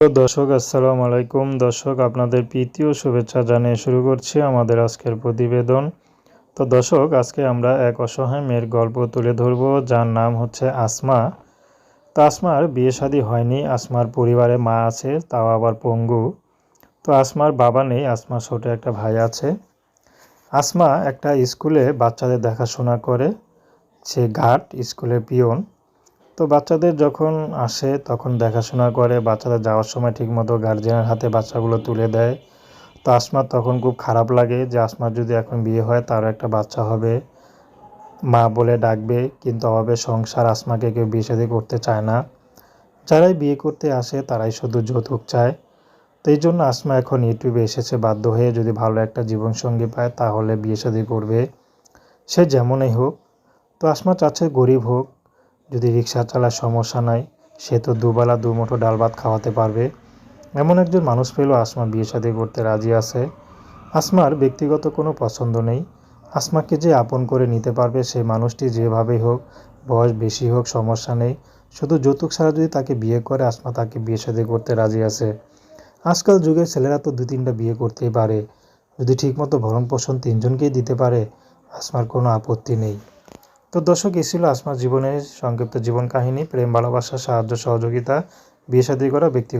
দর্শক, আসসালামু আলাইকুম। দর্শক, আপনাদের প্রীতি ও শুভেচ্ছা জানিয়ে শুরু করছি আমাদের আজকের প্রতিবেদন। তো দর্শক, আজকে আমরা এক অসহায় মেয়ের গল্প তুলে ধরব, যার নাম হচ্ছে আসমা। তো আসমার বিয়ে শাদী হয়নি, আসমার পরিবারে মা আছে, তাও আবার পঙ্গু। তো আসমার বাবা নেই, আসমার ছোট একটা ভাই আছে। আসমা একটা স্কুলে বাচ্চাদের দেখাশোনা করে, সে ঘাট স্কুলের পিয়ন। তো বাচ্চাদের যখন আসে, তখন দেখাশোনা করে। বাচ্চাদের যাওয়ার সময় ঠিকমতো গার্জেনের হাতে বাচ্চাগুলো তুলে দেয়। তো আসমার তখন খুব খারাপ লাগে যে আসমার যদি এখন বিয়ে হয়, তারও একটা বাচ্চা হবে। মা বলে ডাকবে, কিন্তু অভাবে সংসার আসমাকে কেউ বিয়ে শাদী করতে চায় না। যারাই বিয়ে করতে আসে, তারাই শুধু যৌতুক চায়। তো এই জন্য আসমা এখন ইউটিউবে এসেছে, বাধ্য হয়ে যদি ভালো একটা জীবনসঙ্গী পায়, তাহলে বিয়ে শাদী করবে। সে যেমনই হোক। তো আসমা চাচ্ছে গরিব হোক। যদি রিক্সা চালার সমস্যা নাই, সে তো দুবেলা দুমুঠো ডাল ভাত খাওয়াতে পারবে। এমন একজন মানুষ পেলেও আসমা বিয়ে শাদী করতে রাজি আছে। আসমার ব্যক্তিগত কোনো পছন্দ নেই। আসমাকে যে আপন করে নিতে পারবে সেই মানুষটি যেভাবেই হোক, বয়স বেশি হোক, সমস্যা নেই। শুধু যৌতুক ছাড়া যদি তাকে বিয়ে করে, আসমা তাকে বিয়ে শাদী করতে রাজি আছে। আজকাল যুগের ছেলেরা তো দু তিনটা বিয়ে করতেই পারে। যদি ঠিকমতো ভরণ পোষণ তিনজনকেই দিতে পারে, আসমার কোনো আপত্তি নেই। তো দর্শক, এই ছিল আসমার জীবনের সংক্ষিপ্ত জীবন কাহিনী, প্রেম, ভালোবাসা, সাহায্য, সহযোগিতা, বিয়ে শাদী করা, ব্যক্তি